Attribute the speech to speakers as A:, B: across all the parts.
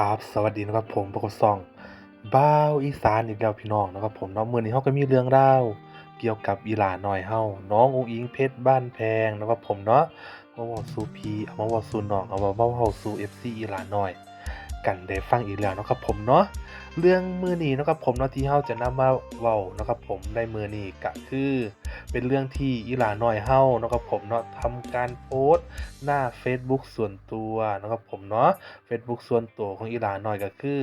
A: ครับ สวัสดีนะครับผมประกบซองบ้าวอีสานอีกแล้วพี่น้องนะครับผมเนาะมื่อนี้เฮาก็มีเรื่องราวเกี่ยวกับอีหลาน้อยเฮาน้องอุ๋งอิงเพชรบ้านแพงนะครับผมเนาะมาว่าสู่พีเอามาว่าสู่น้องเอามาเว้าสู่ FC อีหลาน้อย กันได้ฟังอีกแล้วนะครับผมเนาะ เรื่องมือนี้นะครับผมเนาะที่เฮาจะนำมาเว้านะครับผมในมือนี้ก็คือ เป็นเรื่องที่อีหลาน้อยเฮานะครับผมเนาะทำการโพสต์หน้า Facebook ส่วนตัวนะครับผมเนาะ Facebook ส่วนตัวของอีหลาน้อยก็คือ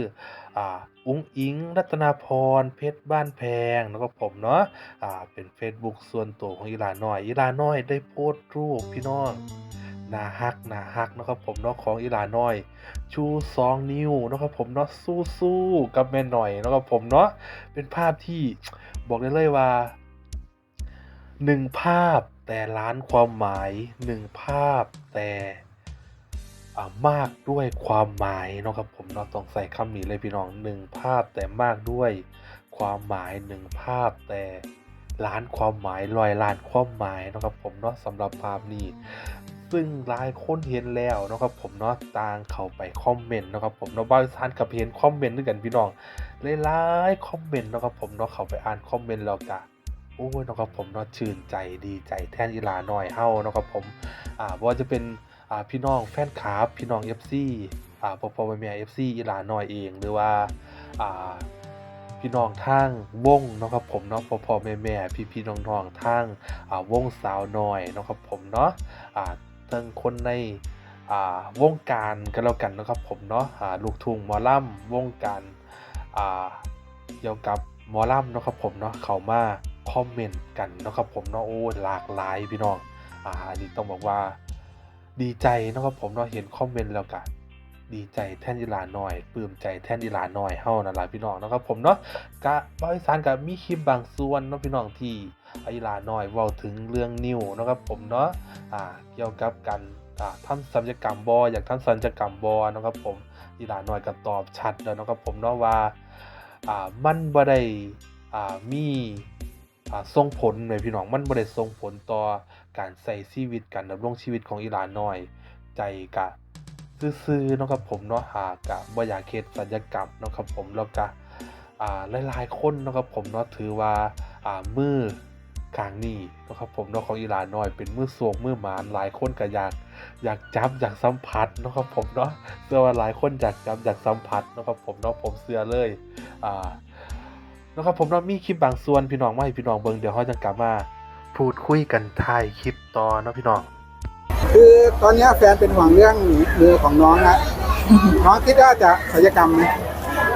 A: อ่าอุ้งอิงรัตนาพรเพชรบ้านแพงนะครับผมเนาะอ่าเป็น Facebook ส่วนตัวของอีหลาน้อยอีหลาน้อยได้โพสต์รูปพี่น้อง นาฮักนาฮักนะครับผมเนาะของอีหลาน้อย ชูสองนิ้วนะครับผมเนาะสู้ๆกับแม่หน่อยนะครับผมเนาะเป็นภาพที่บอกได้เลยว่าหนึ่งภาพแต่ล้านความหมายหนึ่งภาพแต่มากด้วยความหมายนะครับผมเนาะต้องใส่คำนี้เลยพี่น้องหนึ่งภาพแต่มากด้วยความหมายหนึ่งภาพแต่ล้านความหมายลอยล้านความหมายนะครับผมเนาะสำหรับภาพนี้ ซึ่งหลายคนเห็นแล้วนะครับผมเนาะต่างเข้าไปคอมเมนต์นะครับผมเนาะบางท่านกับเห็นคอมเมนต์ด้วยกันพี่น้องหลายๆคอมเมนต์นะครับผมเนาะเข้าไปอ่านคอมเมนต์แล้วก็โอ้ยนะครับผมเนาะชื่นใจดีใจแทนอีหลาน้อยเฮานะครับผมอ่าบ่ว่าจะเป็นอ่าพี่น้องแฟนคลับพี่น้อง FC อ่าพอพอแม่แม่ FC อีหลาน้อยเองหรือว่าอ่าพี่น้องทางวงเนาะครับผมเนาะพ่อพ่อแม่แม่พี่พี่น้องน้องทางอ่าวงสาวน้อยเนาะครับผมเนาะอ่า หนึ่งคนในอาวงการกันแล้วกันนะครับผมเนาะลูกทุ่งมอลัมวงการอาเกี่ยวกับมอลัมนะครับผมเนาะเขามาคอมเมนต์กันนะครับผมเนาะโอ้หลากหลายพี่น้องอ่าอันนี้ต้องบอกว่าดีใจนะครับผมเนาะเห็นคอมเมนต์แล้วกัน ดีใจแท่นอีหลาน้อยปลื้มใจแท่นอีหลาน้อยเฮานั่นล่ะพี่น้องนะครับผมเนาะกะบริสานกับมีคลิปบางส่วนเนาะพี่น้องที่อีหลาน้อยเว้าถึงเรื่องนิ้วนะครับผมเนาะอ่าเกี่ยวกับการอ่าทำศัลยกรรมบ่อยากทำศัลยกรรมบ่เนาะครับผมอีหลาน้อยก็ตอบชัดแล้วนะครับผมเนาะว่าอ่ามันบ่ได้อ่ามีอ่าส่งผลเลยพี่น้องมันบ่ได้ส่งผลต่อการใช้ชีวิตการดำรงชีวิตของอีหลาน้อย ใจกะ ซื่อๆนะครับผมเนาะหากะบ่อยากเฮ็ดศัลยกรรมนะครับผมแล้วก็อ่าหลายๆคนนะครับผมเนาะถือว่าอ่ามือข้างนี้เนะครับผมเนาะของอีหลานน้อยเป็นมือสวงมือหมานหลายคนก็อยากอยากจับอยากสัมผัสนะครับผมเนาะเชื่อว่าหลายคนอยากจับอยากสัมผัสนะครับผมเนาะผมเชื่อเลยอ่านะครับผมเนาะมีคลิปบางส่วนพี่น้องมาให้พี่น้องเบิ่งเดี๋ยวเฮาจะกลับมาพูดคุยกันท้ายคลิปต่อเนาะพี่น้อง
B: คือตอนเนี้ยแฟนเป็นห่วงเรื่องมือของน้องนะน้องคิดว่าจะศัลยกรรมไหม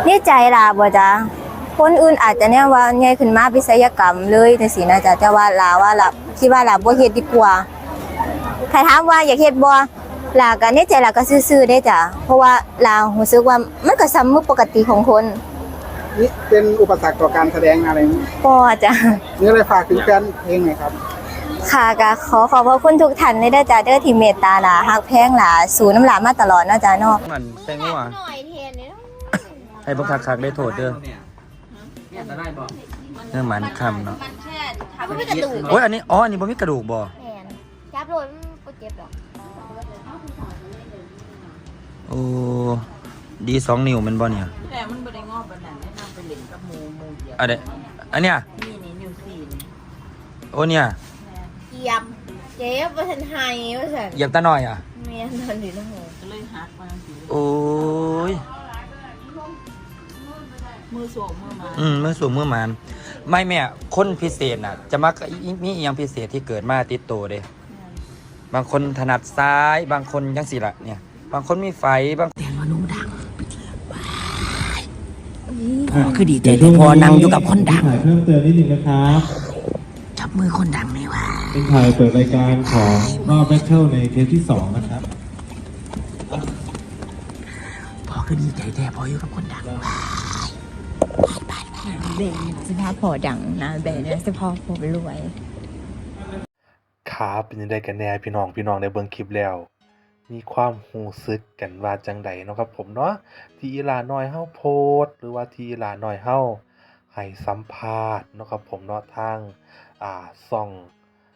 C: นี่ใจล่ะบ่จ้ะคนอื่นอาจจะเนี่ยว่าไงขึ้นมาเป็นศัลยกรรมเลยจังซี่นะจ๊ะแต่ว่าลาว่าล่ะคิดว่าล่ะบ่เฮ็ดดีกว่าใครถามว่าอยากเฮ็ดบ่ล่ะก็ในใจล่ะก็ซื่อๆได้จ้ะเพราะว่าล่ะรู้สึกว่ามันก็ซ้ำมือปกติของคน
B: นี่เป็นอุปสรรคต่อการแสดงอะไรไหม
C: บ่จ้ะ
B: นี่เลยฝากถึงแฟนเพลงหน่อยครับ
C: ค่ะก็ขอขอบพระคุณทุกท่านเลยเด้อจ้ะเด้อที่เมตตาล่ะฮักแพงล่ะสู่น้ำหลามาตลอดเนาะจ้ะเนาะ
D: มันแตงโมอะ
C: หน่อยเทนเนี่ย
D: ให้บักคักคักๆได้โทษเด้อเนื้อมันคำเนาะ
C: มันแค่ทำให้กระดูก
D: โอ้ยอันนี้อ๋ออันนี้บ่มีกระดูกบ่
C: แม่นจับโดนมันบ่เจ็บหรอก
D: โอ้ดีสองนิ้วแมันบ่เนี่ย
E: แต่มันบริงอบบันนั้นแนะนำไปเล่นกับหมูหมูเดียว
D: อันเนี้ยอันเนี้ย
E: นี่นี่นิวซีน
D: โอ้เนี่ย
C: เกียมเจ็บว่าฉันไห้ว่าฉัน
D: เหยียบตาหน่อยอะ
C: เมียนอนอยู่ในหู
E: ก็เลยหักมาสิ
D: โอ้ย
E: มือสวมมือมา
D: อืมมือสูงมือหมันไม่แม่คนพิเศษน่ะ จะมักมีอหยังพิเศษที่เกิดมาติดตัวเด้ บางคนถนัดซ้าย บางคนยังสิละเนี่ย บางคนมีไฟบาง
F: พ่อคือดีใจที่พอนั่งอยู่กับคนดัง
G: ถ่ายเพิ่มเติมนิดนึงนะครับ
F: จับมือคนดังไม่ว่า
G: เป็นถ่ายเปิดรายการของรอบแบทเทิลในเทปที่2นะครับ
F: พ่อคือดีใจแท้พออยู่กับคนดัง
C: เบนสิพาพอดังนะเบนสิพอผมรวย
A: ครับเป็นยังไงกันแน่พี่น้องพี่น้องได้เบิ่งคลิปแล้ว มีความหูซึกกันว่าจังใดเนาะครับผมเนาะที่อีหลาน้อยเฮาโพสต์หรือว่าที่อีหลาน้อยเฮาให้สัมภาษณ์เนาะครับผมเนาะทางอ่าซ่อง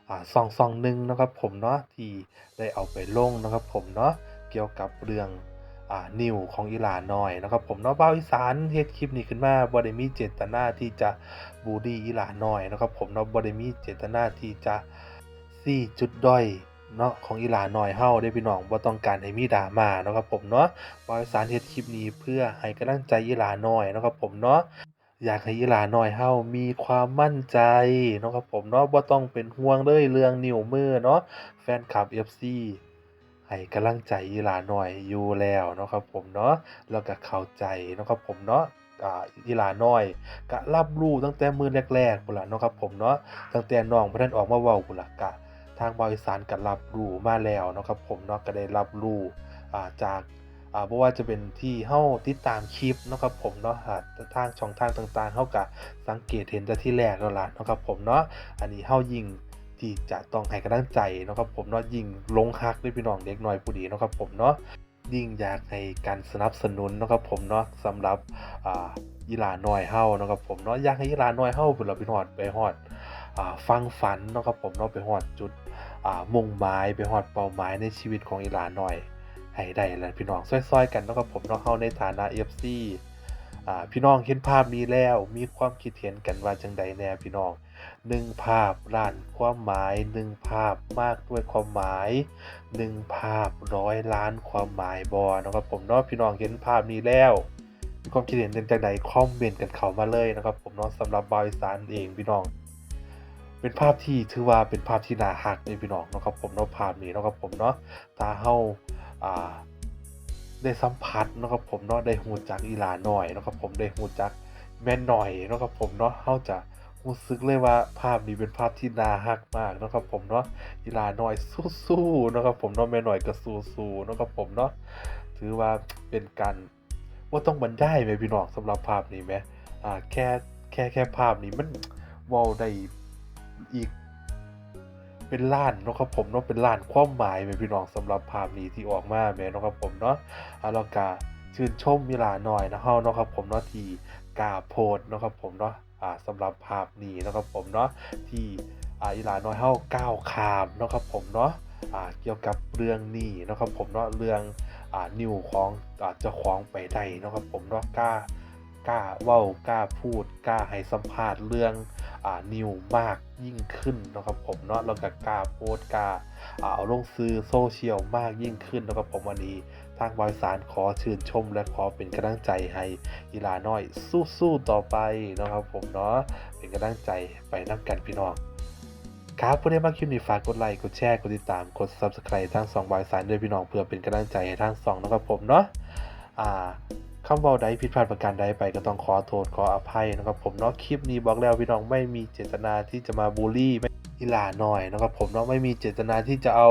A: อ่าซ่องซองหนึ่งนะครับผมเนาะที่ได้เอาไปลงนะครับผมเนาะเกี่ยวกับเรื่องอนิวของอีหลานน้อยนะครับผมเนาะบ่าอีสานเฮ็ดคลิปนี้ขึ้นมาบ่ได้มีเจตนาที่จะบูลลีอีหลานน้อยนะครับผมเนาะบ่ได้มีเจตนาที่จะซี้จุดด้อยเนาะของอีหลานน้อยเฮาเด้พี่น้องบ่ต้องการให้มีดราม่านะครับผมเนาะบ่าอีสานเฮ็ดคลิปนี้เพื่อให้กำลังใจอีหลานน้อยนะครับผมเนาะ อยากให้อีหลาน้อยเฮามีความมั่นใจเนาะครับผมเนาะบ่ต้องเป็นห่วงเลยเรื่องนิ้วมือเนาะแฟนคลับ FC ให้กำลังใจอีหลาน้อยอยู่แล้วเนาะครับผมเนาะแล้วก็เข้าใจเนาะครับผมเนาะอ่าอีหลาน้อยก็รับรู้ตั้งแต่มือแรกๆพุ่นล่ะเนาะครับผมเนาะตั้งแต่น้องบ่ทันออกมาเว้าพุ่นล่ะก็ทางบริษัทก็รับรู้มาแล้วเนาะครับผมเนาะก็ได้รับรู้อ่าจาก อ่าบ่ว่าจะเป็นที่เฮาติดตามคลิปเนาะครับผมเนาะอ่าทางช่องทางต่างๆเฮาก็สังเกตเห็นแต่ที่แรกแล้วล่ะเนาะครับผมเนาะอันนี้เฮายิ่งที่จะต้องให้กำลังใจเนาะครับผมเนาะยิ่งลงฮักด้วยพี่น้องเด็กน้อยผู้ดีเนาะครับผมเนาะยิ่งอยากให้การสนับสนุนเนาะครับผมเนาะสำหรับอ่าอีหลาน้อยเฮาเนาะครับผมเนาะอยากให้อีหลาน้อยเฮาพุ่นล่ะไปฮอดไปฮอดฟังฝันเนาะครับผมเนาะไปฮอดจุดมุ่งหมายไปฮอดเป้าหมายในชีวิตของอีหลาน้อย ให้ได้แหละพี่น้องซอยๆกันนะครับผมเนาะเฮาในฐานะ FC อ่าพี่น้องเห็นภาพนี้แล้วมีความคิดเห็นกันว่าจังใดแน่พี่น้องหนึ่งภาพล้านความหมายหนึ่งภาพมากด้วยความหมายหนึ่งภาพร้อยล้านความหมายบอนะครับผมเนาะพี่น้องเห็นภาพนี้แล้วมีความคิดเห็นเป็นจังใดคอมเมนต์กันเข้ามาเลยนะครับผมเนาะสำหรับบริษัทเองพี่น้อง เป็นภาพที่ถือว่าเป็นภาพที่น่าฮักเลยพี่น้องนะครับผมเนาะภาพนี้นะครับผมเนาะตาเฮา อ่าได้สัมผัสนะครับผมเนาะได้ฮู้จักอีลาน้อยนะครับผมได้ฮู้จักแม่หน่อยนะครับผมเนาะเฮาจะรู้สึกเลยว่าภาพนี้เป็นภาพที่น่าฮักมากนะครับผมเนาะอีลาน้อยสู้ๆนะครับผมเนาะแม่หน่อยก็สู้ๆนะครับผมเนาะถือว่าเป็นการว่าต้องบรรยายไหมพี่น้องสำหรับภาพนี้ไหมอ่าแค่แค่แค่ภาพนี้มันว้าได้อีก เป็นล้านเนาะครับผมเนาะเป็นล้านความหมายแม่พี่น้องสำหรับภาพนี้ที่ออกมาแม่เนาะครับผมเนาะอาลก็ชื่นชมมิลาหน่อยนะเฮาเนาะครับผมเนาะที่กล้าโพสต์เนาะครับผมเนาะอ่าสำหรับภาพนี้นะครับผมเนาะที่อ่าอีหลาน้อยเฮาก้าวขามเนาะครับผมเนาะอ่าเกี่ยวกับเรื่องนี้นะครับผมเนาะเรื่องอ่านิวของอ่าเจ้าของไปได้นะครับผมเนาะกล้ากล้าเว้ากล้าพูดกล้าให้สัมภาษณ์เรื่อง นิวมากยิ่งขึ้นนะครับผมเนาะแล้วก็กล้าโพสต์กล้าเอาลงซื้อโซเชียลมากยิ่งขึ้นนะครับผมวันนี้ทางบริษัทขอชื่นชมและขอเป็นกำลังใจให้อีหลาน้อยสู้ๆต่อไปนะครับผมเนาะเป็นกำลังใจไปน้ำกันพี่น้องครับผู้ใดมาคลิปนี้ฝากกดไลค์กดแชร์กดติดตามกด Subscribe ทั้งสองบริษัทด้วยพี่น้องเพื่อเป็นกำลังใจให้ทั้งสองนะครับผมเนาะอ่า คำเว้าใดผิดพลาดประการใดไปก็ต้องขอโทษขออภัยนะครับผมเนาะคลิปนี้บอกแล้วพี่น้องไม่มีเจตนาที่จะมาบูลลี่ไม่อีหลานน้อยนะครับผมเนาะไม่มีเจตนาที่จะเอา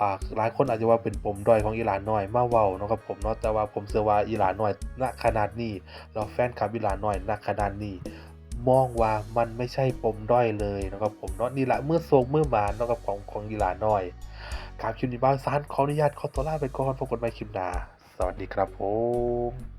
A: อ่าหลายคนอาจจะว่าเป็นปมด้อยของอีหลานน้อยมาเว้านะครับผมเนาะแต่ว่าผมเชื่อว่าอีหลานน้อยณขนาดนี้เราแฟนคลับอีหลานน้อยณขนาดนี้มองว่ามันไม่ใช่ปมด้อยเลยนะครับผมเนาะนี่แหละเมื่อโศกเมื่อมานเนาะกับของของอีหลาน้อยครับคลิปนี้บ้านซานขออนุญาตขอตัวลาไปก่อนพบกันใหม่คลิปหน้าสวัสดีครับผม